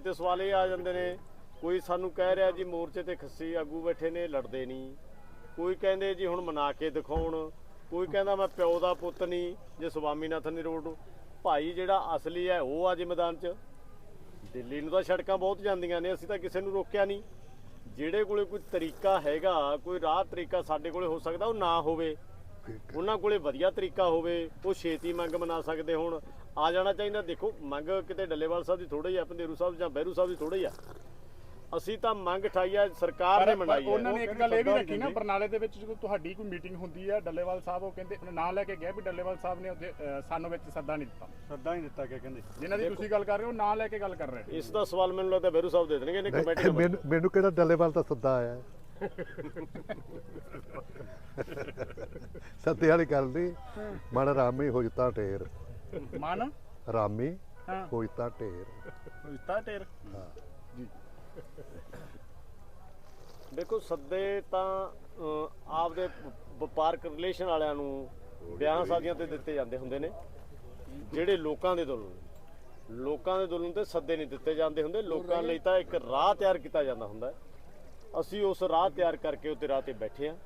ਤੇ ਸਵਾਲ ਇਹ ਆ ਜਾਂਦੇ ਨੇ, ਕੋਈ ਸਾਨੂੰ ਕਹਿ ਰਿਹਾ ਜੀ ਮੋਰਚੇ ਤੇ ਖੱਸੀ ਆਗੂ ਬੈਠੇ ਨੇ, ਲੜਦੇ ਨਹੀਂ। ਕੋਈ ਕਹਿੰਦੇ ਜੀ ਹੁਣ ਮਨਾ ਕੇ ਦਿਖਾਉਣ, ਕੋਈ ਕਹਿੰਦਾ ਮੈਂ ਪਿਓ ਦਾ ਪੁੱਤ ਨਹੀਂ, ਜੇ ਸੁਵਾਮੀਨਾਥਨ ਦੀ ਰੋਡ ਭਾਈ ਜਿਹੜਾ ਅਸਲੀ ਹੈ, ਉਹ ਆ ਜੀ ਮੈਦਾਨ 'ਚ। ਦਿੱਲੀ ਨੂੰ ਤਾਂ ਸੜਕਾਂ ਬਹੁਤ ਜਾਂਦੀਆਂ ਨੇ, ਅਸੀਂ ਤਾਂ ਕਿਸੇ ਨੂੰ ਰੋਕਿਆ ਨਹੀਂ। ਜਿਹੜੇ ਕੋਲੇ ਕੋਈ ਤਰੀਕਾ ਹੈਗਾ, ਕੋਈ ਰਾਹ ਤਰੀਕਾ ਸਾਡੇ ਕੋਲੇ ਹੋ ਸਕਦਾ, ਉਹ ਨਾ ਹੋਵੇ। ਉਹਨਾਂ ਕੋਲੇ ਵਧੀਆ ਤਰੀਕਾ ਹੋਵੇ, ਉਹ ਛੇਤੀ ਮੰਗ ਮਨਾ ਸਕਦੇ ਹੋਣ। ਆ ਜਾਣਾ ਚਾਹੀਦਾ। ਦੇਖੋ ਮੰਗ ਕਿਤੇ ਡੱਲੇਵਾਲ ਸਾਹਿਬ ਦੀ ਥੋੜੀ ਆ ਪੰਦੇਰੂ ਸਾਹਿਬ ਜਾਂ ਬਹਿਰੂ ਸਾਹਿਬ ਦੀ ਥੋੜੀ ਆ। ਅਸੀਂ ਤਾਂ ਮੰਗ ਠਾਈ ਆ ਸਰਕਾਰ ਨੇ ਮਨਾਈ ਉਹਨਾਂ ਹੈ ਨੇ ਇੱਕ ਗੱਲ ਇਹ ਵੀ ਰੱਖੀ ਨਾ ਬਰਨਾਲੇ ਦੇ ਵਿੱਚ ਜਦੋਂ ਤੁਹਾਡੀ ਕੋਈ ਮੀਟਿੰਗ ਹੁੰਦੀ ਹੈ ਡੱਲੇਵਾਲ ਸਾਹਿਬ ਉਹ ਕਹਿੰਦੇ ਨਾਂ ਲੈ ਕੇ ਗਿਆ ਵੀ ਡੱਲੇਵਾਲ ਸਾਹਿਬ ਨੇ ਉਹਦੇ ਅਹ, ਸਾਨੂੰ ਵਿੱਚ ਸੱਦਾ ਨਹੀਂ ਦਿੱਤਾ। ਸੱਦਾ ਹੀ ਦਿੱਤਾ ਕਿ ਕਹਿੰਦੇ? ਜਿਨ੍ਹਾਂ ਦੀ ਤੁਸੀਂ ਗੱਲ ਕਰ ਰਹੇ ਹੋ ਨਾਂ ਲੈ ਕੇ ਗੱਲ ਕਰ ਰਹੇ ਇਸ ਦਾ ਸਵਾਲ ਮੈਨੂੰ ਲੱਗਦਾ ਬਹਿਰੂ ਸਾਹਿਬ ਦੇ ਦੇਣਗੇ ਇਹਨੇ ਕਮੇਟੀ ਮੈਨੂੰ ਮੈਨੂੰ ਕਿਹੜਾ ਡੱਲੇਵਾਲ ਦਾ ਸੱਦਾ ਆਇਆ? ਹੈ? ਸੱਦੇ ਵਾਲੀ ਗੱਲ ਨਹੀਂ। ਮਨ ਰਾਮੀ ਹੋਜਤਾ ਢੇਰ। ਮਨ? ਰਾਮੀ ਹਾਂ। ਹੋਜਤਾ ਢੇਰ। ਦਿੱਤਾ ਟੇਰ ਦੇਖੋ ਸੱਦੇ ਤਾਂ ਅਹ, ਆਪਦੇ ਵਪਾਰਕ ਰਿਲੇਸ਼ਨ ਵਾਲਿਆਂ ਨੂੰ ਵਿਆਹਾਂ ਸ਼ਾਦੀਆਂ ਤੇ ਦਿੱਤੇ ਜਾਂਦੇ ਹੁੰਦੇ ਨੇ ਜਿਹੜੇ ਲੋਕਾਂ ਦੇ ਦੁੱਲ ਨੇ। ਲੋਕਾਂ ਦੇ ਦੁੱਲ ਨੂੰ ਤੇ ਸੱਦੇ ਨਹੀਂ ਦਿੱਤੇ ਜਾਂਦੇ ਹੁੰਦੇ। ਲੋਕਾਂ ਲਈ ਤਾਂ ਇੱਕ ਰਾਹ ਤਿਆਰ ਕੀਤਾ ਜਾਂਦਾ ਹੁੰਦਾ। ਹੈ। ਅਸੀਂ ਉਸ ਰਾਹ ਤਿਆਰ ਕਰਕੇ ਉੱਤੇ ਰਾਹ ਤੇ ਬੈਠੇ ਆ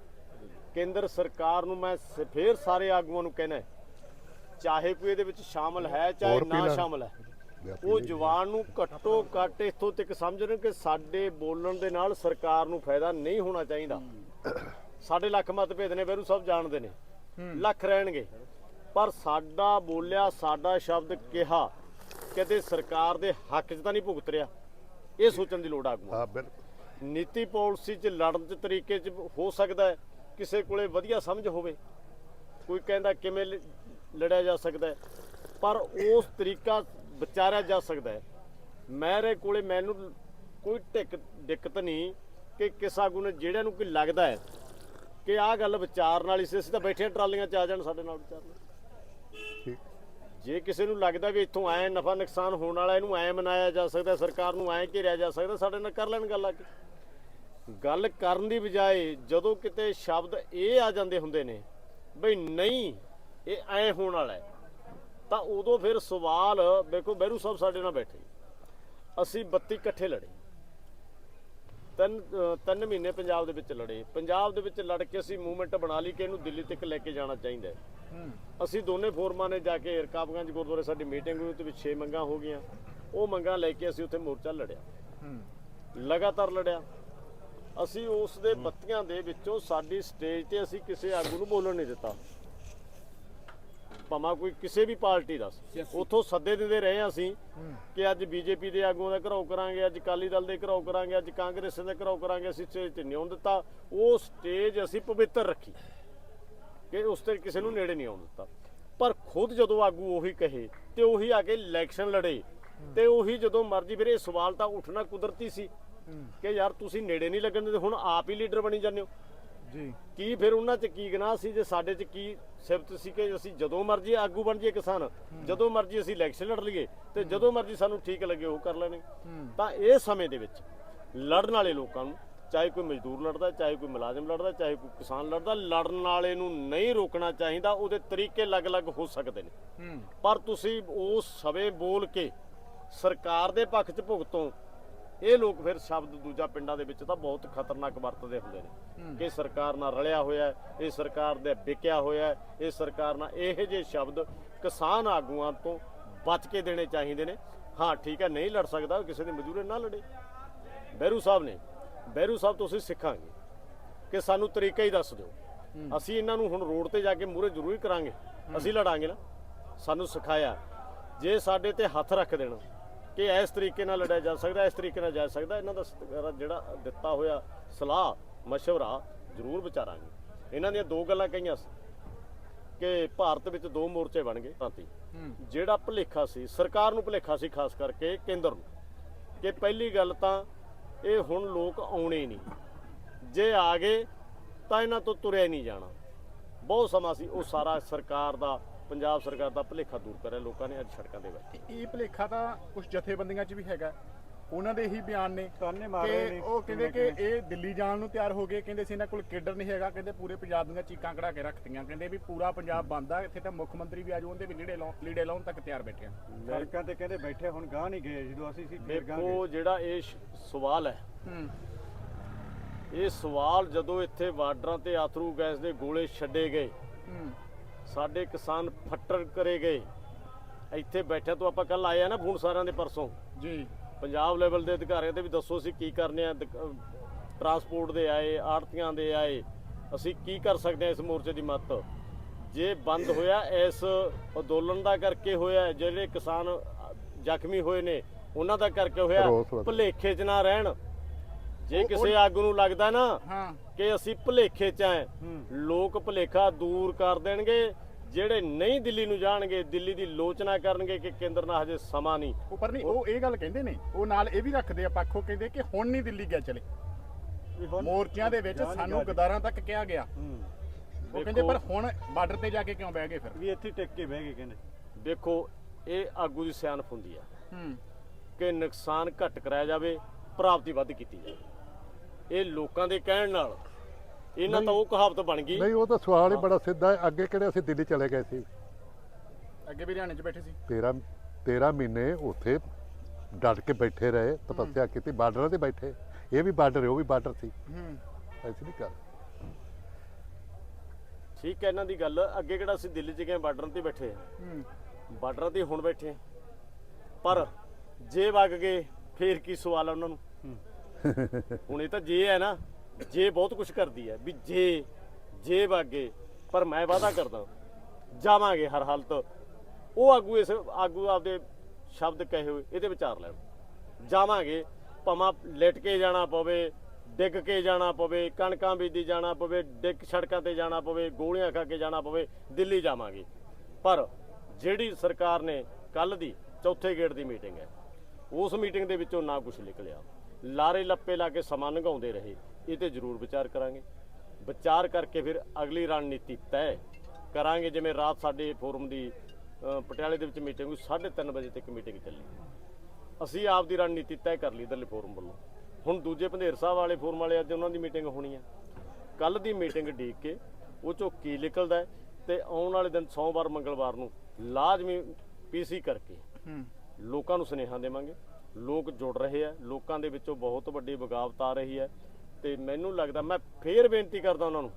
ਕੇਂਦਰ ਸਰਕਾਰ ਨੂੰ ਮੈਂ ਸ- ਫੇਰ ਸਾਰੇ ਆਗੂਆਂ ਨੂੰ ਕਹਿਣਾ ਹੈ, ਚਾਹੇ ਕੋਈ ਇਹਦੇ ਵਿੱਚ ਸ਼ਾਮਲ ਹੈ ਚਾਹੇ ਹੋਰ ਨਾ ਪੀਲਾ। ਸ਼ਾਮਲ ਹੈ। ਉਹ ਜਵਾਨ ਨੂੰ ਘੱਟੋ ਘੱਟ ਇੱਥੋਂ ਤੱਕ ਸਮਝਣ ਕਿ ਸਾਡੇ ਬੋਲਣ ਦੇ ਨਾਲ ਸਰਕਾਰ ਨੂੰ ਫਾਇਦਾ ਨਹੀਂ ਹੋਣਾ ਚਾਹੀਦਾ। ਸਾਡੇ ਲੱਖ ਮਤਭੇਦ ਨੇ ਬੈਰੂ ਸਭ ਜਾਣਦੇ ਨੇ। ਲੱਖ ਰਹਿਣਗੇ। ਪਰ ਸਾਡਾ ਬੋਲਿਆ ਸਾਡਾ ਸ਼ਬਦ ਕਿਹਾ ਕਿਤੇ ਸਰਕਾਰ ਦੇ ਹੱਕ 'ਚ ਤਾਂ ਨਹੀਂ ਭੁਗਤ ਰਿਹਾ। ਇਹ ਸੋਚਣ ਦੀ ਲੋੜ ਆਗੂ ਹਾਂ ਬਿਲਕੁਲ। ਨੀਤੀ ਪਾਲਿਸੀ 'ਚ ਲੜਨ ਦੇ ਤਰੀਕੇ 'ਚ ਹੋ ਸਕਦਾ ਹੈ। ਕਿਸੇ ਕੋਲੇ ਵਧੀਆ ਸਮਝ ਹੋਵੇ। ਕੋਈ ਕਹਿੰਦਾ ਕਿਵੇਂ ਲ- ਲੜਿਆ ਜਾ ਸਕਦਾ ਹੈ। ਪਰ ਉਸ ਤਰੀਕਾ ਵਿਚਾਰਿਆ ਜਾ ਸਕਦਾ ਹੈ। ਮੇਰੇ ਕੋਲੇ ਮੈਨੂੰ ਕੋਈ ਟਿਕ ਦਿੱਕਤ ਨਹੀਂ ਕਿ ਕਿਸ ਨੇ ਜਿਹੜਿਆਂ ਨੂੰ ਕੋਈ ਲੱਗਦਾ ਹੈ ਕਿ ਆਹ ਗੱਲ ਵਿਚਾਰਨ ਵਾਲੀ ਸੀ। ਅਸੀਂ ਤਾਂ ਬੈਠੇ ਟਰਾਲੀਆਂ 'ਚ ਆ ਜਾਣ ਸਾਡੇ ਨਾਲ ਵਿਚਾਰਨ। ਜੇ ਕਿਸੇ ਨੂੰ ਲੱਗਦਾ ਵੀ ਇੱਥੋਂ ਐ ਨਫਾ ਨੁਕਸਾਨ ਹੋਣ ਵਾਲਾ ਇਹਨੂੰ ਐ ਮਨਾਇਆ ਜਾ ਸਕਦਾ ਸਰਕਾਰ ਨੂੰ ਐ ਘੇਰਿਆ ਜਾ ਸਕਦਾ ਸਾਡੇ ਨਾਲ ਕਰ ਲੈਣ ਗੱਲ ਆ ਕੇ। ਗੱਲ ਕਰਨ ਦੀ ਬਜਾਏ ਜਦੋਂ ਕਿਤੇ ਸ਼ਬਦ ਇਹ ਆ ਜਾਂਦੇ ਹੁੰਦੇ ਨੇ ਬਈ ਨਹੀਂ ਇਹ ਐ ਹੋਣ ਵਾਲਾ ਹੈ। ਤਾਂ ਉਦੋਂ ਫਿਰ ਸਵਾਲ ਵੇਖੋ ਬਹਿਰੂ ਸਾਹਿਬ ਸਾਡੇ ਨਾਲ ਬੈਠੇ। ਅਸੀਂ 32 ਇਕੱਠੇ ਲੜੇ। ਤਿੰਨ ਤਿੰਨ ਮਹੀਨੇ ਪੰਜਾਬ ਦੇ ਵਿੱਚ ਲੜੇ। ਪੰਜਾਬ ਦੇ ਵਿੱਚ ਲੜ ਕੇ ਅਸੀਂ ਮੂਵਮੈਂਟ ਬਣਾ ਲਈ ਕਿ ਇਹਨੂੰ ਦਿੱਲੀ ਤੱਕ ਲੈ ਕੇ ਜਾਣਾ ਚਾਹੀਦਾ ਹੈ। ਅਸੀਂ ਦੋਨੇ ਫੋਰਮਾਂ ਨੇ ਜਾ ਕੇ ਰਕਾਬਗੰਜ ਗੁਰਦੁਆਰੇ ਸਾਡੀ ਮੀਟਿੰਗ ਹੋਈ ਤੇ ਵਿੱਚ 6 ਮੰਗਾਂ ਹੋ ਗਈਆਂ। ਉਹ ਮੰਗਾਂ ਲੈ ਕੇ ਅਸੀਂ ਉੱਥੇ ਮੋਰਚਾ ਲੜਿਆ। ਲਗਾਤਾਰ ਲੜਿਆ। ਅਸੀਂ ਉਸ ਦੇ ਬੱਤੀਆਂ ਦੇ ਵਿੱਚੋਂ ਸਾਡੀ ਸਟੇਜ ਤੇ ਅਸੀਂ ਕਿਸੇ ਆਗੂ ਨੂੰ ਬੋਲਣ ਨਹੀਂ ਦਿੱਤਾ। ਭਾਵੇਂ ਕੋਈ ਕਿਸੇ ਵੀ ਪਾਰਟੀ ਦਾ। ਉੱਥੋਂ ਸੱਦੇ ਦਿੰਦੇ ਰਹੇ ਅਸੀਂ ਕਿ ਅੱਜ ਬੀਜੇਪੀ ਦੇ ਆਗੂਆਂ ਦਾ ਘਰਾਓ ਕਰਾਂਗੇ ਅੱਜ ਅਕਾਲੀ ਦਲ ਦੇ ਘਰਾਓ ਕਰਾਂਗੇ ਅੱਜ ਕਾਂਗਰਸ ਦੇ ਘਰਾਓ ਕਰਾਂਗੇ ਅਸੀਂ ਸਟੇਜ ਤੇ ਆਉਣ ਦਿੱਤਾ। ਉਹ ਸਟੇਜ ਅਸੀਂ ਪਵਿੱਤਰ ਰੱਖੀ ਕਿ ਉਸ ਤੇ ਕਿਸੇ ਨੂੰ ਨੇੜੇ ਨਹੀਂ ਆਉਣ ਦਿੱਤਾ। ਪਰ ਖੁਦ ਜਦੋਂ ਆਗੂ ਉਹੀ ਕਹੇ ਤੇ ਉਹੀ ਆ ਕੇ ਇਲੈਕਸ਼ਨ ਲੜੇ ਤੇ ਉਹੀ ਜਦੋਂ ਮਰਜ਼ੀ ਫਿਰ ਇਹ ਸਵਾਲ ਤਾਂ ਉੱਠਣਾ ਕੁਦਰਤੀ ਸੀ ਕਿ ਯਾਰ ਤੁਸੀਂ ਨੇੜੇ ਨਹੀਂ ਲੱਗਣ ਦਿੰਦੇ ਹੁਣ ਆਪ ਹੀ ਲੀਡਰ ਬਣੀ ਜਾਂਦੇ ਹੋ। ਜੀ। ਕੀ ਫਿਰ ਉਹਨਾਂ 'ਚ ਕੀ ਗੁਨਾਹ ਸੀ? ਜੇ ਸਾਡੇ 'ਚ ਕੀ ਸਿਫਤ ਸੀ ਕਿ ਅਸੀਂ ਜਦੋਂ ਮਰਜ਼ੀ ਆਗੂ ਬਣ ਜਾਈਏ ਕਿਸਾਨ ਜਦੋਂ ਮਰਜ਼ੀ ਅਸੀਂ ਇਲੈਕਸ਼ਨ ਲੜ ਲਈਏ ਤੇ ਜਦੋਂ ਮਰਜ਼ੀ ਸਾਨੂੰ ਠੀਕ ਲੱਗੇ ਉਹ ਕਰ ਲੈਣੇ। ਤਾਂ ਇਹ ਸਮੇਂ ਦੇ ਵਿੱਚ ਲੜਨ ਵਾਲੇ ਲੋਕਾਂ ਨੂੰ ਚਾਹੇ ਕੋਈ ਮਜ਼ਦੂਰ ਲੜਦਾ ਚਾਹੇ ਕੋਈ ਮੁਲਾਜ਼ਮ ਲੜਦਾ ਚਾਹੇ ਕੋਈ ਕਿਸਾਨ ਲੜਦਾ ਲੜਨ ਵਾਲੇ ਨੂੰ ਨਹੀਂ ਰੋਕਣਾ ਚਾਹੀਦਾ ਉਹਦੇ ਤਰੀਕੇ ਅਲੱਗ-ਅਲੱਗ ਹੋ ਸਕਦੇ ਨੇ। ਪਰ ਤੁਸੀਂ ਉਸ ਸਵੇ ਬੋਲ ਕੇ ਸਰਕਾਰ ਦੇ ਪੱਖ 'ਚ ਭੁਗਤੋ ਇਹ ਲੋਕ ਫਿਰ ਸ਼ਬਦ ਦੂਜਾ ਪਿੰਡਾਂ ਦੇ ਵਿੱਚ ਤਾਂ ਬਹੁਤ ਖਤਰਨਾਕ ਵਰਤਦੇ ਹੁੰਦੇ ਨੇ ਕਿ ਸਰਕਾਰ ਨਾਲ ਰਲਿਆ ਹੋਇਆ ਇਹ ਸਰਕਾਰ ਦੇ ਵਿਕਿਆ ਹੋਇਆ ਇਹ ਸਰਕਾਰ ਨਾਲ ਇਹੋ ਜਿਹੇ ਸ਼ਬਦ ਕਿਸਾਨ ਆਗੂਆਂ ਤੋਂ ਬਚ ਕੇ ਦੇਣੇ ਚਾਹੀਦੇ ਨੇ। ਹਾਂ ਠੀਕ ਹੈ ਨਹੀਂ ਲੜ ਸਕਦਾ ਕਿਸੇ ਦੀ ਮਜ਼ਦੂਰੀ ਨਾ ਲੜੇ। ਬਹਿਰੂ ਸਾਹਿਬ ਨੇ ਬਹਿਰੂ ਸਾਹਿਬ ਤੋਂ ਅਸੀਂ ਸਿੱਖਾਂਗੇ ਕਿ ਸਾਨੂੰ ਤਰੀਕਾ ਹੀ ਦੱਸ ਦਿਓ। ਅਸੀਂ ਇਹਨਾਂ ਨੂੰ ਹੁਣ ਰੋਡ ਤੇ ਜਾ ਕੇ ਮੂਹਰੇ ਜ਼ਰੂਰ ਕਰਾਂਗੇ। ਅਸੀਂ ਲੜਾਂਗੇ ਨਾ। ਸਾਨੂੰ ਸਿਖਾਇਆ ਜੇ ਸਾਡੇ ਤੇ ਹੱਥ ਰੱਖ ਦੇਣ ਕਿ ਇਸ ਤਰੀਕੇ ਨਾਲ ਲੜਿਆ ਜਾ ਸਕਦਾ ਇਸ ਤਰੀਕੇ ਨਾਲ ਜਾ ਸਕਦਾ। ਇਹਨਾਂ ਦਾ ਜਿਹੜਾ ਦਿੱਤਾ ਹੋਇਆ ਸਲਾਹ ਮਸ਼ਵਰਾ ਜ਼ਰੂਰ ਵਿਚਾਰਾਂਗੇ। ਇਹਨਾਂ ਦੀਆਂ ਦੋ ਗੱਲਾਂ ਕਹੀਆਂ ਸੀ ਕਿ ਭਾਰਤ ਵਿੱਚ ਦੋ ਮੋਰਚੇ ਬਣ ਗਏ ਭਾਂਤੀ ਜਿਹੜਾ ਭੁਲੇਖਾ ਸੀ ਸਰਕਾਰ ਨੂੰ ਭੁਲੇਖਾ ਸੀ ਖਾਸ ਕਰਕੇ ਕੇਂਦਰ ਨੂੰ ਕਿ ਪਹਿਲੀ ਗੱਲ ਤਾਂ ਇਹ ਹੁਣ ਲੋਕ ਆਉਣੇ ਨਹੀਂ। ਜੇ ਆ ਗਏ ਤਾਂ ਇਹਨਾਂ ਤੋਂ ਤੁਰਿਆ ਨਹੀਂ ਜਾਣਾ। ਬਹੁਤ ਸਮਾਂ ਸੀ ਉਹ ਸਾਰਾ ਸਰਕਾਰ ਦਾ ਪੰਜਾਬ ਸਰਕਾਰ ਦਾ ਭੁਲੇਖਾ ਦੂਰ ਕਰਿਆ ਲੋਕਾਂ ਨੇ ਅੱਜ ਸੜਕਾਂ ਤੇ ਬੈਠੇ। ਇਹ ਭਲੇਖਾ ਤਾਂ ਕੁਝ ਜਥੇਬੰਦੀਆਂ 'ਚ ਵੀ ਹੈਗਾ। ਉਹਨਾਂ ਦੇ ਹੀ ਬਿਆਨ ਨੇ ਤਾਨੇ ਮਾਰ ਰਹੇ ਕਿ ਨੇ ਉਹ ਕਹਿੰਦੇ ਕਿ ਇਹ ਦਿੱਲੀ ਜਾਣ ਨੂੰ ਤਿਆਰ ਹੋ ਗਏ ਕਹਿੰਦੇ ਸੀ ਇਹਨਾਂ ਕੋਲ ਕੇਡਰ ਨਹੀਂ ਹੈਗਾ ਕਹਿੰਦੇ ਪੂਰੇ ਪੰਜਾਬ ਦੀਆਂ ਚੀਕਾਂ ਕਢਾ ਕੇ ਰੱਖਤੀਆਂ ਕਹਿੰਦੇ ਵੀ ਪੂਰਾ ਪੰਜਾਬ ਬੰਦ ਆ ਇੱਥੇ ਤਾਂ ਮੁੱਖ ਮੰਤਰੀ ਵੀ ਆਜੂ ਉਹਦੇ ਵੀ ਲੀੜੇ ਲਾਉਣ ਲੀੜੇ ਲਾਉਣ ਤੱਕ ਤਿਆਰ ਬੈਠੇ ਆ। ਸੜਕਾਂ ਤੇ ਕਹਿੰਦੇ ਬੈਠੇ ਹੁਣ ਗਾਂ ਨਹੀਂ ਗਏ ਜਦੋਂ ਅਸੀਂ ਸੀ ਫੇਰ ਗਾਂ ਗਏ। ਦੇਖੋ ਜਿਹੜਾ ਇਹ ਸ਼- ਸਵਾਲ ਹੈ ਹੂੰ। ਇਹ ਸਵਾਲ ਜਦੋਂ ਇੱਥੇ ਬਾਰਡਰਾਂ ਤੇ ਆਥਰੂ ਗੈਸ ਦੇ ਗੋਲੇ ਛੱਡੇ ਗਏ ਹੂੰ। ਸਾਡੇ ਕਿਸਾਨ ਫੱਟਰ ਕਰੇ ਗਏ। ਇੱਥੇ ਬੈਠਿਆਂ ਤੋਂ ਆਪਾਂ ਕੱਲ ਆਏ ਆ ਨਾ ਫੋਨ ਸਾਰਿਆਂ ਦੇ ਪਰਸੋਂ। ਜੀ। ਪੰਜਾਬ ਲੈਵਲ ਦੇ ਅਧਿਕਾਰੀਆਂ ਤੇ ਵੀ ਦੱਸੋ ਅਸੀਂ ਕੀ ਕਰਨੇ ਆ ਟਰਾਂਸਪੋਰਟ ਦੇ ਆਏ ਆੜਤੀਆਂ ਦੇ ਆਏ। ਅਸੀਂ ਕੀ ਕਰ ਸਕਦੇ ਆ ਇਸ ਮੋਰਚੇ ਦੀ ਮੱਤ? ਜੇ ਬੰਦ ਹੋਇਆ ਇਸ ਅੰਦੋਲਨ ਦਾ ਕਰਕੇ ਹੋਇਆ ਜਿਹੜੇ ਕਿਸਾਨ ਜ਼ਖਮੀ ਹੋਏ ਨੇ ਉਹਨਾਂ ਦਾ ਕਰਕੇ ਹੋਇਆ ਭੁਲੇਖੇ 'ਚ ਨਾ ਰਹਿਣ। ਜੇ ਕਿਸੇ ਆਗੂ ਨੂੰ ਲੱਗਦਾ ਨਾ ਹਾਂ। ਕਿ ਅਸੀਂ ਭੁਲੇਖੇ 'ਚ ਆਏ ਹੂੰ। ਲੋਕ ਭੁਲੇਖਾ ਦੂਰ ਕਰ ਦੇਣਗੇ। ਜਿਹੜੇ ਨਹੀਂ ਦਿੱਲੀ ਨੂੰ ਜਾਣਗੇ ਦਿੱਲੀ ਦੀ ਲੋਚਨਾ ਕਰਨਗੇ ਕਿ ਕੇਂਦਰ ਨਾਲ ਹਜੇ ਸਮਾਂ ਨਹੀਂ। ਉਹ ਪਰ ਨਹੀਂ ਉਹ ਇਹ ਗੱਲ ਕਹਿੰਦੇ ਨੇ ਉਹ ਨਾਲ ਇਹ ਵੀ ਰੱਖਦੇ ਆ ਪੱਖੋਂ ਕਹਿੰਦੇ ਕਿ ਹੁਣ ਨਹੀਂ ਦਿੱਲੀ ਗਿਆ ਚਲੇ। ਮੋਰਚਿਆਂ ਦੇ ਵਿੱਚ ਸਾਨੂੰ। ਗਦਾਰਾਂ ਤੱਕ ਕਿਹਾ ਗਿਆ। ਉਹ ਕਹਿੰਦੇ ਪਰ ਹੁਣ ਬਾਰਡਰ ਤੇ ਜਾ ਕੇ ਕਿਉਂ ਬਹਿ ਗਏ ਫਿਰ? ਵੀ ਇੱਥੇ ਟਿਕ ਕੇ ਬਹਿ ਗਏ ਕਹਿੰਦੇ। ਦੇਖੋ ਇਹ ਆਗੂ ਦੀ ਸਿਆਣਪ ਹੁੰਦੀ ਆ ਹੂੰ। ਕਿ ਨੁਕਸਾਨ ਘੱਟ ਕਰਾਇਆ ਜਾਵੇ ਪ੍ਰਾਪਤੀ ਵੱਧ ਕੀਤੀ ਜਾਵੇ। ਇਹ ਲੋਕਾਂ ਦੇ ਕਹਿਣ ਨਾਲ ਇਹਨਾਂ ਤਾਂ ਉਹ ਕਹਾਵਤ ਬਣ ਗਈ। ਨਹੀਂ ਉਹ ਤਾਂ ਸਵਾਲ ਹੀ ਬੜਾ ਸਿੱਧਾ ਹੈ। ਅੱਗੇ ਕਿਹੜੇ ਅਸੀਂ ਦਿੱਲੀ ਚਲੇ ਗਏ ਸੀ? ਅੱਗੇ ਵੀ ਹਰਿਆਣੇ 'ਚ ਬੈਠੇ ਸੀ। 13 13 ਮਹੀਨੇ ਉੱਥੇ ਡਟ ਕੇ ਬੈਠੇ ਰਹੇ ਤਪੱਸਿਆ ਕੀਤੀ ਬਾਰਡਰਾਂ ਤੇ ਬੈਠੇ। ਇਹ ਵੀ ਬਾਰਡਰ ਹੈ ਉਹ ਵੀ ਬਾਰਡਰ ਸੀ। ਹੂੰ। ਐਸੀ ਨਹੀਂ ਕਰ ਠੀਕ ਹੈ ਇਹਨਾਂ ਦੀ ਗੱਲ। ਅੱਗੇ ਕਿਹੜਾ ਅਸੀਂ ਦਿੱਲੀ 'ਚ ਗਏ ਬਾਰਡਰਾਂ ਤੇ ਬੈਠੇ। ਹੂੰ। ਬਾਰਡਰਾਂ ਤੇ ਹੁਣ ਬੈਠੇ। ਪਰ ਜੇ ਵਗ ਗਏ ਫੇਰ ਕੀ ਸਵਾਲ ਆ ਉਹਨਾਂ ਨੂੰ? ਹੁਣ ਇਹ ਤਾਂ ਜੇ ਹੈ ਨਾ। ਜੇ ਬਹੁਤ ਕੁਝ ਕਰਦੀ ਹੈ, ਵੀ ਜੇ ਜੇ ਵਗ, ਪਰ ਮੈਂ ਵਾਅਦਾ ਕਰਦਾ, ਜਾਵਾਂਗੇ ਹਰ ਹਾਲਤ। ਉਹ ਆਗੂ ਇਸ, ਆਗੂ ਆਪਦੇ ਸ਼ਬਦ ਕਹੇ ਹੋਏ, ਇਹਦੇ ਵਿਚਾਰ ਲੈਣ। ਜਾਵਾਂਗੇ, ਭਾਵੇਂ ਲੇਟ ਕੇ ਜਾਣਾ ਪਵੇ, ਡਿੱਗ ਕੇ ਜਾਣਾ ਪਵੇ, ਕਣਕਾਂ ਬੀਜੀ ਜਾਣਾ ਪਵੇ, ਡਿੱਗ ਸੜਕਾਂ ਤੇ ਜਾਣਾ ਪਵੇ, ਗੋਲੀਆਂ ਖਾ ਕੇ ਜਾਣਾ ਪਵੇ, ਦਿੱਲੀ ਜਾਵਾਂਗੇ। ਪਰ ਜਿਹੜੀ ਸਰਕਾਰ ਨੇ ਕੱਲ ਦੀ ਚੌਥੇ ਗੇੜ ਦੀ ਮੀਟਿੰਗ ਹੈ, ਉਸ ਮੀਟਿੰਗ ਦੇ ਵਿੱਚੋਂ ਨਾ ਕੁਝ ਨਿਕਲਿਆ। ਲਾਰੇ ਲੱਪੇ ਲਾ ਕੇ ਸਮਾਂ ਲੰਘਾਉਂਦੇ ਰਹੇ। ਇਹ ਤੇ ਜ਼ਰੂਰ ਵਿਚਾਰ ਕਰਾਂਗੇ। ਵਿਚਾਰ ਕਰਕੇ ਫਿਰ ਅਗਲੀ ਰਣਨੀਤੀ ਤੈਅ ਕਰਾਂਗੇ ਜਿਵੇਂ ਰਾਤ ਸਾਡੇ ਫੋਰਮ ਦੀ ਪਟਿਆਲੇ ਦੇ ਵਿੱਚ ਮੀਟਿੰਗ ਹੋਈ 3:30 ਵਜੇ ਤੱਕ ਮੀਟਿੰਗ ਚੱਲੀ। ਅਸੀਂ ਆਪ ਦੀ ਰਣਨੀਤੀ ਤੈਅ ਕਰ ਲਈ ਇਧਰਲੇ ਫੋਰਮ ਵੱਲੋਂ। ਹੁਣ ਦੂਜੇ ਭੰਦੇਰ ਸਾਹਿਬ ਵਾਲੇ ਫੋਰਮ ਵਾਲੇ ਅੱਜ ਉਹਨਾਂ ਦੀ ਮੀਟਿੰਗ ਹੋਣੀ ਹੈ ਕੱਲ ਦੀ ਮੀਟਿੰਗ ਢੀਕ ਕੇ ਉਹ ਚੋਂ ਕੀ ਨਿਕਲਦਾ ਤੇ ਆਉਣ ਵਾਲੇ ਦਿਨ ਸੋਮਵਾਰ ਮੰਗਲਵਾਰ ਨੂੰ ਲਾਜ਼ਮੀ ਪੀਸੀ ਕਰਕੇ ਲੋਕਾਂ ਨੂੰ ਸੁਨੇਹਾ ਦੇਵਾਂਗੇ। ਲੋਕ ਜੁੜ ਰਹੇ ਆ ਲੋਕਾਂ ਦੇ ਵਿੱਚੋਂ ਬਹੁਤ ਵੱਡੀ ਬਗਾਵਤ ਆ ਰਹੀ ਹੈ। ਤੇ ਮੈਨੂੰ ਲੱਗਦਾ ਮੈਂ ਫੇਰ ਬੇਨਤੀ ਕਰਦਾ ਉਹਨਾਂ ਨੂੰ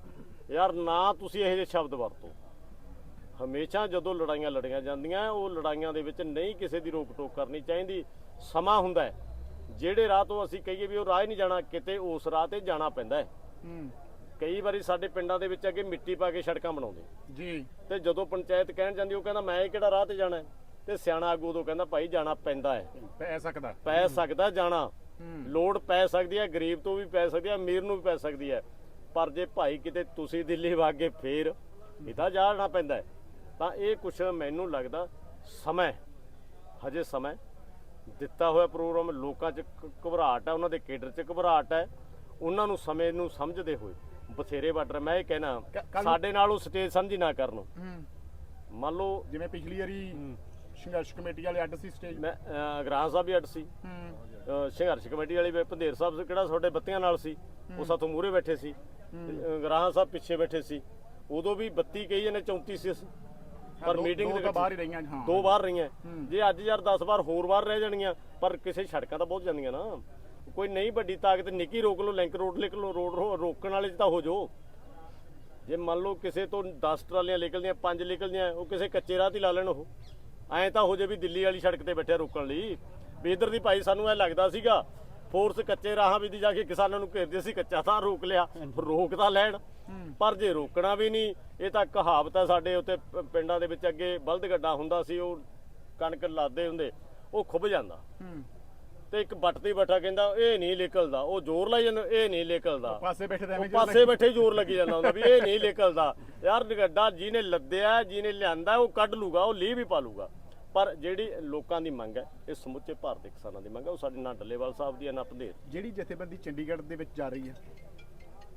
ਯਾਰ ਨਾ ਤੁਸੀਂ ਇਹੋ ਜਿਹੇ ਸ਼ਬਦ ਵਰਤੋ। ਹਮੇਸ਼ਾ ਜਦੋਂ ਲੜਾਈਆਂ ਲੜੀਆਂ ਜਾਂਦੀਆਂ ਉਹ ਲੜਾਈਆਂ ਦੇ ਵਿੱਚ ਨਹੀਂ ਕਿਸੇ ਦੀ ਰੋਕ ਟੋਕ ਕਰਨੀ ਚਾਹੀਦੀ। ਸਮਾਂ ਹੁੰਦਾ ਹੈ। ਜਿਹੜੇ ਰਾਹ ਤੋਂ ਅਸੀਂ ਕਹੀਏ ਵੀ ਉਹ ਰਾਹ ਹੀ ਨਹੀਂ ਜਾਣਾ ਕਿਤੇ ਉਸ ਰਾਹ ਤੇ ਜਾਣਾ ਪੈਂਦਾ ਹੈ। ਕਈ ਵਾਰੀ ਸਾਡੇ ਪਿੰਡਾਂ ਦੇ ਵਿੱਚ ਅੱਗੇ ਮਿੱਟੀ ਪਾ ਕੇ ਸੜਕਾਂ ਬਣਾਉਂਦੇ। ਜੀ। ਤੇ ਜਦੋਂ ਪੰਚਾਇਤ ਕਹਿਣ ਜਾਂਦੀ ਉਹ ਕਹਿੰਦਾ ਮੈਂ ਇਹ ਕਿਹੜਾ ਰਾਹ ਤੇ ਜਾਣਾ ਤੇ ਸਿਆਣਾ ਆਗੂ ਉਦੋਂ ਕਹਿੰਦਾ ਭਾਈ ਜਾਣਾ ਪੈਂਦਾ ਹੈ। ਪੈ ਸਕਦਾ। ਪੈ ਸਕਦਾ ਜਾਣਾ। ਲੋੜ ਪੈ ਸਕਦੀ ਹੈ ਗਰੀਬ ਤੋਂ ਵੀ ਪੈ ਸਕਦੀ ਹੈ ਅਮੀਰ ਨੂੰ ਵੀ ਪੈ ਸਕਦੀ ਹੈ। ਪਰ ਜੇ ਭਾਈ ਕਿਤੇ ਤੁਸੀਂ ਦਿੱਲੀ ਵਾਗੇ ਫੇਰ ਤਾਂ ਜਾਣਾ ਪੈਂਦਾ ਤਾਂ ਇਹ ਕੁਛ ਮੈਨੂੰ ਲੱਗਦਾ ਸਮਾਂ ਹਜੇ ਸਮਾਂ ਦਿੱਤਾ ਹੋਇਆ ਪ੍ਰੋਗਰਾਮ ਲੋਕਾਂ 'ਚ ਘਬਰਾਹਟ ਹੈ ਉਹਨਾਂ ਦੇ ਕੇਡਰ 'ਚ ਘਬਰਾਹਟ ਹੈ। ਉਹਨਾਂ ਨੂੰ ਸਮੇਂ ਨੂੰ ਸਮਝਦੇ ਹੋਏ ਬਥੇਰੇ ਬਾਰਡਰ ਮੈਂ ਇਹ ਕਹਿਣਾ ਸਾਡੇ ਨਾਲ ਉਹ ਸਟੇਜ ਸਮਝੀ ਨਾ ਕਰਨ। ਮੰਨ ਲਓ ਜਿਵੇਂ ਪਿਛਲੀ ਵਾਰੀ ਸੰਘਰਸ਼ ਕਮੇਟੀ ਵਾਲੇ ਅੱਡ ਸੀ ਸਟੇਜ ਮੈਂ ਅਹ, ਸਾਹਿਬ ਵੀ ਅੱਡ ਸੀ। ਹੂੰ। ਅਹ ਸੰਘਰਸ਼ ਕਮੇਟੀ ਵਾਲੀ ਵੀ ਭੰਦੇਰ ਸਾਹਿਬ ਕਿਹੜਾ ਤੁਹਾਡੇ ਬੱਤੀਆਂ ਨਾਲ ਸੀ? ਉਹ ਸਾਥੋਂ ਮੂਹਰੇ ਬੈਠੇ ਸੀ। ਗ੍ਰਾਹਾਂ ਸਾਹਿਬ ਪਿੱਛੇ ਬੈਠੇ ਸੀ। ਉਦੋਂ ਵੀ 32 ਕਹੀ ਜਾਂਦੇ 34 ਸੀ ਅਸੀਂ। ਪਰ ਮੀਟਿੰਗ ਦੋ ਵਿੱਚ ਬਾਹਰ ਹੀ ਰਹੀਆਂ ਹਾਂ। ਦੋ ਵਾਰ ਰਹੀਆਂ। ਜੇ ਅੱਜ ਯਾਰ 10 ਵਾਰ ਹੋਰ ਵਾਰ ਰਹਿ ਜਾਣਗੀਆਂ ਪਰ ਕਿਸੇ ਸੜਕਾਂ ਤਾਂ ਬਹੁਤ ਜਾਂਦੀਆਂ ਨਾ। ਕੋਈ ਨਹੀਂ ਵੱਡੀ ਤਾਕਤ ਨਿੱਕੀ ਰੋਕ ਲਓ ਲਿੰਕ ਰੋਡ ਲਿਖ ਲਓ ਰੋਡ ਰੋ- ਰੋਕਣ ਵਾਲੇ 'ਚ ਤਾਂ ਹੋ ਜਾਓ। ਜੇ ਮੰਨ ਲਓ ਕਿਸੇ ਤੋਂ 10 ਟਰਾਲੀਆਂ ਨਿਕਲਦੀਆਂ 5 ਨਿਕਲਦੀਆਂ ਉਹ ਕਿਸੇ ਕੱਚੇ ਰਾਹ ਤੇ ਹੀ ਲਾ ਲੈਣ ਉਹ। ਐਂ ਤਾਂ ਹੋ ਜੇ ਵੀ ਦਿੱਲੀ ਵਾਲੀ ਸੜਕ ਤੇ ਬੈਠਿਆ ਰੋਕਣ ਲਈ। ਵੀ ਇਧਰ ਦੀ ਭਾਈ ਸਾਨੂੰ ਐ ਲੱਗਦਾ ਸੀਗਾ ਫੋਰਸ ਕੱਚੇ ਰਾਹਾਂ ਵਿੱਚ ਦੀ ਜਾ ਕੇ ਕਿਸਾਨਾਂ ਨੂੰ ਘੇਰਦੇ ਸੀ ਕੱਚਾ ਤਾਂ ਰੋਕ ਲਿਆ ਰੋਕ ਤਾਂ ਲੈਣ। ਪਰ ਜੇ ਰੋਕਣਾ ਵੀ ਨਹੀਂ ਇਹ ਤਾਂ ਕਹਾਵਤ ਹੈ ਸਾਡੇ ਉੱਤੇ ਪਿੰਡਾਂ ਦੇ ਵਿੱਚ ਅੱਗੇ ਬਲਦ ਗੱਡਾ ਹੁੰਦਾ ਸੀ ਉਹ ਕਣਕ ਲਾਦੇ ਹੁੰਦੇ ਉਹ ਖੁੱਭ ਜਾਂਦਾ। ਤੇ ਇੱਕ ਬੱਟ ਤੇ ਬੈਠਾ ਕਹਿੰਦਾ ਇਹ ਨਹੀਂ ਨਿਕਲਦਾ। ਉਹ ਜ਼ੋਰ ਲਾਈ ਜਾਂਦਾ ਇਹ ਨਹੀਂ ਨਿਕਲਦਾ। ਪਾਸੇ ਬੈਠੇ ਤਾਂ ਉਹ ਐਵੇਂ ਪਾਸੇ ਬੈਠੇ ਜ਼ੋਰ ਲੱਗੀ ਜਾਂਦਾ ਹੁੰਦਾ ਵੀ ਇਹ ਨਹੀਂ ਨਿਕਲਦਾ। ਯਾਰ ਗੱਡਾ ਜਿਹਨੇ ਲੱਦਿਆ ਜਿਹਨੇ ਲਿਆਂਦਾ ਉਹ ਕੱਢ ਲੂਗਾ ਉਹ ਲੀਹ ਵੀ ਪਾ ਲੂਗਾ। ਪਰ ਜਿਹੜੀ ਲੋਕਾਂ ਦੀ ਮੰਗ ਹੈ ਇਹ ਸਮੁੱਚੇ ਭਾਰਤ ਦੇ ਕਿਸਾਨਾਂ ਦੀ ਮੰਗ ਹੈ ਉਹ ਸਾਡੇ ਨਾਲ ਡੱਲੇਵਾਲ ਸਾਹਿਬ ਦੀ ਹੈ ਨਾ ਪੰਧੇਰ ਜਿਹੜੀ ਜਥੇਬੰਦੀ ਚੰਡੀਗੜ੍ਹ ਦੇ ਵਿੱਚ ਜਾ ਰਹੀ ਹੈ?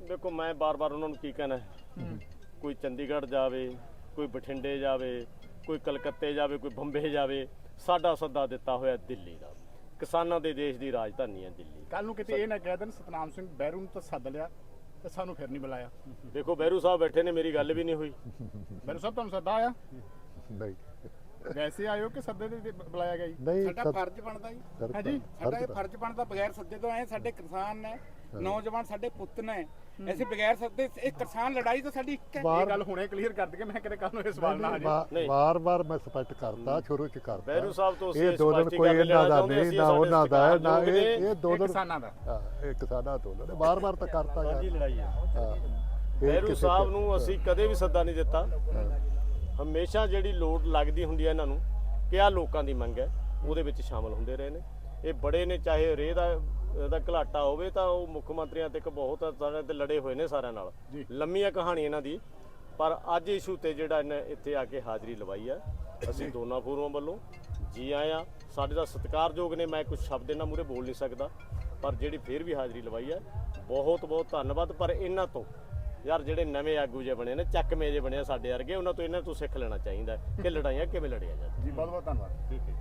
ਦੇਖੋ ਮੈਂ ਬਾਰ-ਬਾਰ ਉਹਨਾਂ ਨੂੰ ਕੀ ਕਹਿਣਾ ਹੈ? ਕੋਈ ਚੰਡੀਗੜ੍ਹ ਜਾਵੇ ਕੋਈ ਬਠਿੰਡੇ ਜਾਵੇ ਕੋਈ ਕਲਕੱਤੇ ਜਾਵੇ ਕੋਈ ਬੰਬੇ ਜਾਵੇ ਸਾਡਾ ਸੱਦਾ ਦਿੱਤਾ ਹੋਇਆ ਦਿੱਲੀ ਦਾ। ਕਿਸਾਨਾਂ ਦੇ ਦੇਸ਼ ਦੀ ਰਾਜਧਾਨੀ ਹੈ ਦਿੱਲੀ। ਕੱਲ ਨੂੰ ਕਿਤੇ ਇਹ ਨਾ ਕਹਿ ਦੇਣ ਸਤਨਾਮ ਸਿੰਘ ਬਹਿਰੂ ਨੂੰ ਤਾਂ ਸੱਦ ਲਿਆ ਤੇ ਸਾਨੂੰ ਫਿਰ ਨਹੀਂ ਬੁਲਾਇਆ। ਦੇਖੋ ਬਹਿਰੂ ਸਾਹਿਬ ਬੈਠੇ ਨੇ ਮੇਰੀ ਗੱਲ ਵੀ ਨਹੀਂ ਹੋਈ। ਬਹਿਰੂ ਸਾਹਿਬ ਤੁਹਾਨੂੰ ਸੱਦਾ ਆਇਆ? ਨਹੀਂ। ਵੈਸੇ ਆਇਓ ਕਿ ਸੱਦੇ ਦੇ ਤੇ ਬੁਲਾਇਆ ਗਿਆ ਜੀ? ਸਾਡਾ ਫਰਜ਼ ਬਣਦਾ ਜੀ। ਹਾਂਜੀ, ਸਾਡਾ ਇਹ ਫਰਜ਼ ਫਰਜ਼ ਬਣਦਾ ਬਗੈਰ ਸੱਦੇ ਤੋਂ ਆਏ ਸਾਡੇ ਕਿਸਾਨ ਨੇ ਨੌਜਵਾਨ ਸਾਡੇ ਪੁੱਤ ਨੇ। ਅਸੀਂ ਬਗੈਰ ਸੱਦੇ ਇਹ ਕਿਸਾਨ ਲੜਾਈ ਤਾਂ ਸਾਡੀ ਇੱਕ ਹੈ। ਇਹ ਗੱਲ ਹੁਣੇ ਕਲੀਅਰ ਕਰ ਦਈਏ ਮੈਂ ਕਿਤੇ ਕੱਲ ਨੂੰ ਇਹ ਸਵਾਲ ਨਾ ਆ ਜਾਏ। ਨਹੀਂ। ਵਾਰ ਵਾਰ ਮੈਂ ਸਪੈਕਟ ਕਰਤਾ ਸ਼ੁਰੂ ਚ ਕਰਤਾ। ਬਹਿਰੂ ਸਾਹਿਬ ਤੋਂ ਇਹ ਦੋ ਦਿਨ ਕੋਈ ਇਹਨਾਂ ਦਾ ਨਹੀਂ ਨਾ ਉਹਨਾਂ ਦਾ ਹੈ, ਨਾ ਇਹ ਇਹ ਇਹ ਦੋ ਦਿਨ ਕਿਸਾਨਾਂ ਦਾ। ਹਾਂ, ਇਹ ਕਿਸਾਨਾਂ ਤੋਂ ਨੇ। ਵਾਰ ਵਾਰ ਤਾਂ ਕਰਤਾ ਯਾਰ। ਲੜਾਈ ਹੈ। ਕਿਸੇ ਸਾਹਿਬ ਨੂੰ ਅਸੀਂ ਕਦੇ ਵੀ ਸੱਦਾ ਨਹੀਂ ਦਿੱਤਾ। ਹਮੇਸ਼ਾ ਜਿਹੜੀ ਲੋੜ ਲੱਗਦੀ ਹੁੰਦੀ ਹੈ ਇਹਨਾਂ ਨੂੰ ਕਿ ਆ ਲੋਕਾਂ ਦੀ ਮੰਗ ਹੈ ਉਹਦੇ ਵਿੱਚ ਸ਼ਾਮਲ ਹੁੰਦੇ ਰਹੇ ਨੇ। ਇਹ ਬੜੇ ਨੇ ਚਾਹੇ ਰੇਹ ਦਾ ਦਾ ਘਲਾਟਾ ਹੋਵੇ ਤਾਂ ਉਹ ਮੁੱਖ ਮੰਤਰੀਆਂ ਤੇ ਇੱਕ ਬਹੁਤ ਸਾਰਿਆਂ ਤੇ ਲੜੇ ਹੋਏ ਨੇ ਸਾਰਿਆਂ ਨਾਲ। ਲੰਮੀਆਂ ਕਹਾਣੀ ਇਹਨਾਂ ਦੀ। ਪਰ ਅੱਜ ਇਸ਼ੂ ਤੇ ਜਿਹੜਾ ਇਹਨੇ ਇੱਥੇ ਆ ਕੇ ਹਾਜ਼ਰੀ ਲਵਾਈ ਆ ਅਸੀਂ ਦੋਨਾਂ ਫੋਰਮਾਂ ਵੱਲੋਂ ਜੀ ਆਇਆਂ ਸਾਡੇ ਦਾ ਸਤਿਕਾਰਯੋਗ ਨੇ ਮੈਂ ਕੁਝ ਸ਼ਬਦ ਇਹਨਾਂ ਮੂਰੇ ਬੋਲ ਨਹੀਂ ਸਕਦਾ ਪਰ ਜਿਹੜੀ ਫੇਰ ਵੀ ਹਾਜ਼ਰੀ ਲਵਾਈ ਆ ਬਹੁਤ ਬਹੁਤ ਧੰਨਵਾਦ। ਪਰ ਇਹਨਾਂ ਤੋਂ ਯਾਰ ਜਿਹੜੇ ਨਵੇਂ ਆਗੂ ਜੇ ਬਣੇ ਨੇ ਚੱਕਵੇਂ ਜੇ ਬਣੇ ਸਾਡੇ ਵਰਗੇ ਉਹਨਾਂ ਤੋਂ ਇਹਨਾਂ ਤੋਂ ਸਿੱਖ ਲੈਣਾ ਚਾਹੀਦਾ ਕਿ ਲੜਾਈਆਂ ਕਿਵੇਂ ਲੜੀਆਂ ਜਾਂਦੀਆਂ ਜੀ ਬਹੁਤ ਬਹੁਤ ਧੰਨਵਾਦ। ਠੀਕ ਹੈ